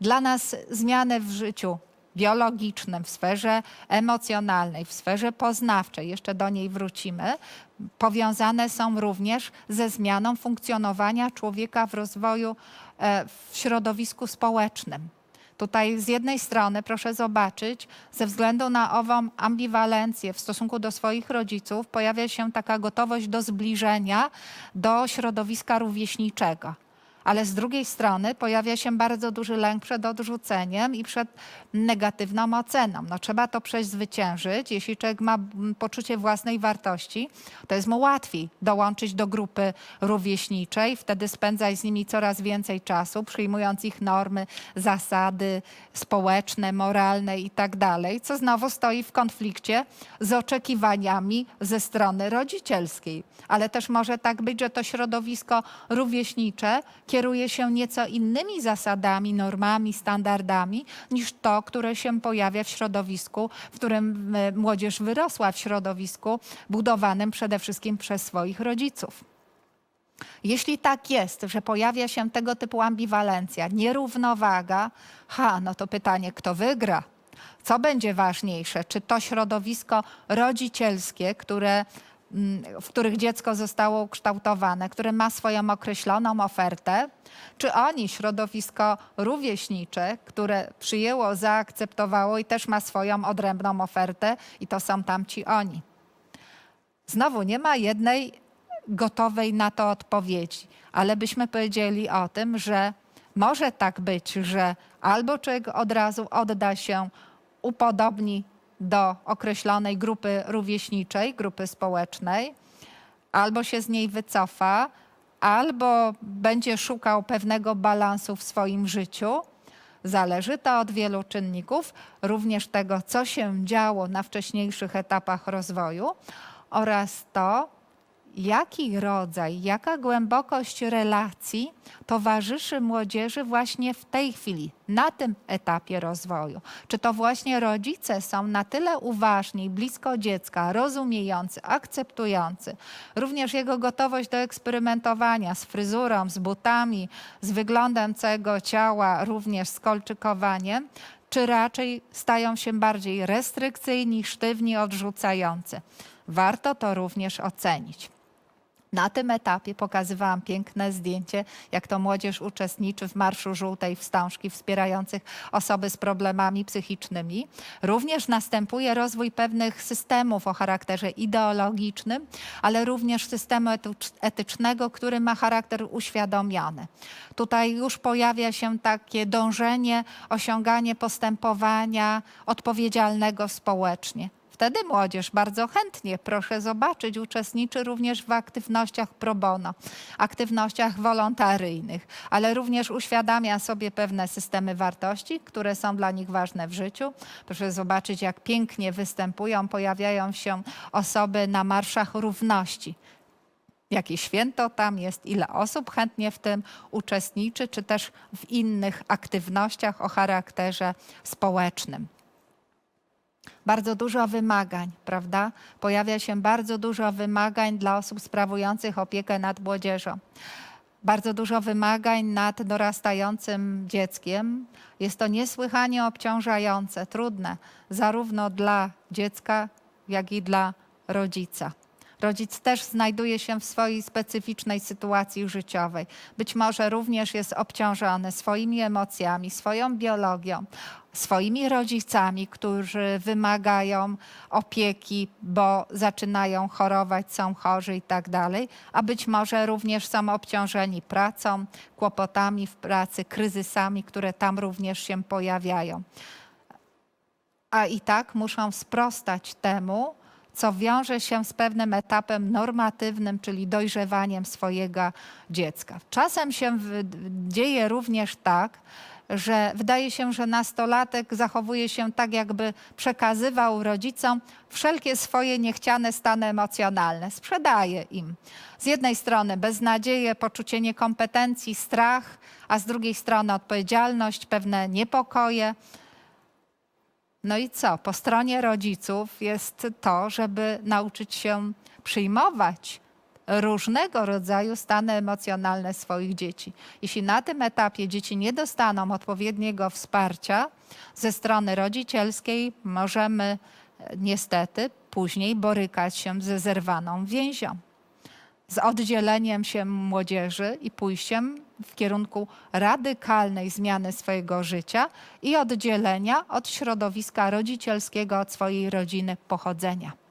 Dla nas zmiany w życiu biologicznym, w sferze emocjonalnej, w sferze poznawczej, jeszcze do niej wrócimy, powiązane są również ze zmianą funkcjonowania człowieka w rozwoju e, w środowisku społecznym. Tutaj z jednej strony proszę zobaczyć, ze względu na ową ambiwalencję w stosunku do swoich rodziców, pojawia się taka gotowość do zbliżenia do środowiska rówieśniczego. Ale z drugiej strony pojawia się bardzo duży lęk przed odrzuceniem i przed negatywną oceną. No, trzeba to przezwyciężyć. Jeśli człowiek ma mm, poczucie własnej wartości, to jest mu łatwiej dołączyć do grupy rówieśniczej, wtedy spędzać z nimi coraz więcej czasu, przyjmując ich normy, zasady społeczne, moralne i tak dalej, co znowu stoi w konflikcie z oczekiwaniami ze strony rodzicielskiej. Ale też może tak być, że to środowisko rówieśnicze kieruje się nieco innymi zasadami, normami, standardami niż to, które się pojawia w środowisku, w którym e, młodzież wyrosła w środowisku budowanym przede wszystkim przez swoich rodziców. Jeśli tak jest, że pojawia się tego typu ambiwalencja, nierównowaga, ha, no to pytanie, kto wygra? Co będzie ważniejsze? Czy to środowisko rodzicielskie, które, w których dziecko zostało ukształtowane, które ma swoją określoną ofertę, czy oni, środowisko rówieśnicze, które przyjęło, zaakceptowało i też ma swoją odrębną ofertę, i to są tamci oni? Znowu nie ma jednej gotowej na to odpowiedzi, ale byśmy powiedzieli o tym, że może tak być, że albo człowiek od razu odda się, upodobni do określonej grupy rówieśniczej, grupy społecznej, albo się z niej wycofa, albo będzie szukał pewnego balansu w swoim życiu. Zależy to od wielu czynników, również tego, co się działo na wcześniejszych etapach rozwoju oraz to, jaki rodzaj, jaka głębokość relacji towarzyszy młodzieży właśnie w tej chwili, na tym etapie rozwoju. Czy to właśnie rodzice są na tyle uważni, blisko dziecka, rozumiejący, akceptujący, również jego gotowość do eksperymentowania z fryzurą, z butami, z wyglądem całego ciała, również z kolczykowaniem, czy raczej stają się bardziej restrykcyjni, sztywni, odrzucający. Warto to również ocenić. Na tym etapie pokazywałam piękne zdjęcie, jak to młodzież uczestniczy w Marszu Żółtej Wstążki wspierających osoby z problemami psychicznymi. Również następuje rozwój pewnych systemów o charakterze ideologicznym, ale również systemu etycz- etycznego, który ma charakter uświadomiony. Tutaj już pojawia się takie dążenie, osiąganie postępowania odpowiedzialnego społecznie. Wtedy młodzież bardzo chętnie, proszę zobaczyć, uczestniczy również w aktywnościach pro bono, aktywnościach wolontaryjnych, ale również uświadamia sobie pewne systemy wartości, które są dla nich ważne w życiu. Proszę zobaczyć, jak pięknie występują, pojawiają się osoby na marszach równości. Jakie święto tam jest, ile osób chętnie w tym uczestniczy, czy też w innych aktywnościach o charakterze społecznym bardzo dużo wymagań, prawda? Pojawia się bardzo dużo wymagań dla osób sprawujących opiekę nad młodzieżą. Bardzo dużo wymagań nad dorastającym dzieckiem. Jest to niesłychanie obciążające, trudne, zarówno dla dziecka, jak i dla rodzica. Rodzic też znajduje się w swojej specyficznej sytuacji życiowej. Być może również jest obciążony swoimi emocjami, swoją biologią, swoimi rodzicami, którzy wymagają opieki, bo zaczynają chorować, są chorzy i tak dalej, a być może również są obciążeni pracą, kłopotami w pracy, kryzysami, które tam również się pojawiają. A i tak muszą sprostać temu, co wiąże się z pewnym etapem normatywnym, czyli dojrzewaniem swojego dziecka. Czasem się dzieje również tak, że wydaje się, że nastolatek zachowuje się tak, jakby przekazywał rodzicom wszelkie swoje niechciane stany emocjonalne, sprzedaje im. Z jednej strony beznadzieję, poczucie niekompetencji, strach, a z drugiej strony odpowiedzialność, pewne niepokoje. No i co? Po stronie rodziców jest to, żeby nauczyć się przyjmować różnego rodzaju stany emocjonalne swoich dzieci. Jeśli na tym etapie dzieci nie dostaną odpowiedniego wsparcia ze strony rodzicielskiej, możemy e, niestety później borykać się ze zerwaną więzią z oddzieleniem się młodzieży i pójściem w kierunku radykalnej zmiany swojego życia i oddzielenia od środowiska rodzicielskiego, od swojej rodziny pochodzenia.